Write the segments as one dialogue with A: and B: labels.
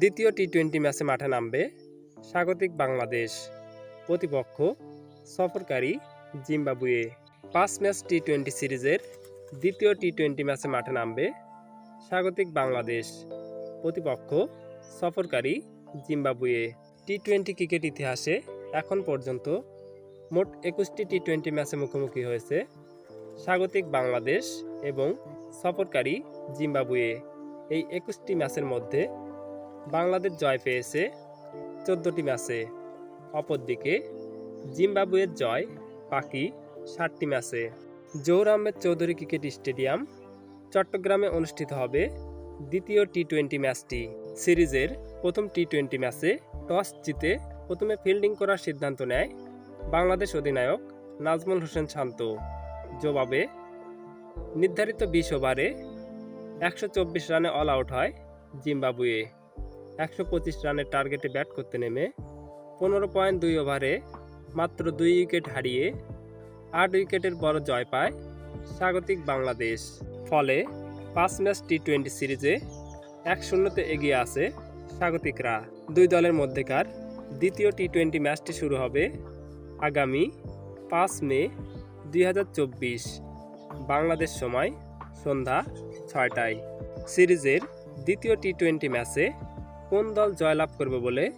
A: দ্বিতীয় T twenty ম্যাচে মাঠে নামবে স্বাগতিক বাংলাদেশ প্রতিপক্ষ সফরকারী জিম্বাবুয়ে। পাঁচ ম্যাচ টি টোয়েন্টি সিরিজের দ্বিতীয় টি টোয়েন্টি ম্যাচে মাঠে নামবে স্বাগতিক বাংলাদেশ প্রতিপক্ষ সফরকারী জিম্বাবুয়ে। টি টোয়েন্টি ক্রিকেট ইতিহাসে এখন পর্যন্ত মোট একুশটি টি টোয়েন্টি ম্যাচে মুখোমুখি হয়েছে স্বাগতিক বাংলাদেশ এবং সফরকারী জিম্বাবুয়ে। এই একুশটি ম্যাচের মধ্যে বাংলাদেশ জয় পেয়েছে, চোদ্দোটি ম্যাচে। অপরদিকে, জিম্বাবুয়ের জয় বাকি ষাটটি ম্যাচে। জৌর আহমেদ চৌধুরী ক্রিকেট স্টেডিয়াম চট্টগ্রামে অনুষ্ঠিত হবে দ্বিতীয় টি টোয়েন্টি ম্যাচটি। সিরিজের প্রথম টি টোয়েন্টি ম্যাচে টস জিতে প্রথমে ফিল্ডিং করার সিদ্ধান্ত নেয় বাংলাদেশ অধিনায়ক নাজমুল হোসেন শান্ত। জবাবে নির্ধারিত বিশ ওভারে একশো চব্বিশ রানে অল আউট হয় জিম্বাবুয়ে। একশো পঁচিশ রানের টার্গেটে ব্যাট করতে নেমে পনেরো পয়েন্ট দুই ওভারে মাত্র দুই উইকেট হারিয়ে আট উইকেটের বড় জয় পায় স্বাগতিক বাংলাদেশ। ফলে পাঁচ ম্যাচ টি টোয়েন্টি সিরিজে এক শূন্যতে এগিয়ে আছে স্বাগতিকরা। দুই দলের মধ্যেকার দ্বিতীয় টি টোয়েন্টি ম্যাচটি শুরু হবে আগামী পাঁচ মে দুই হাজার চব্বিশ, বাংলাদেশ সময় সন্ধ্যা ছয়টায়। সিরিজের দ্বিতীয় টি টোয়েন্টি ম্যাচে কোন দল জয়লাভ করবে বলে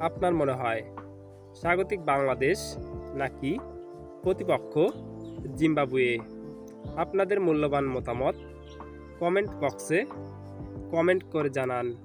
A: আপনার মনে হয়? স্বাগতিক বাংলাদেশ নাকি প্রতিপক্ষ জিম্বাবুয়ে? আপনাদের মূল্যবান মতামত কমেন্ট বক্সে কমেন্ট করে জানান।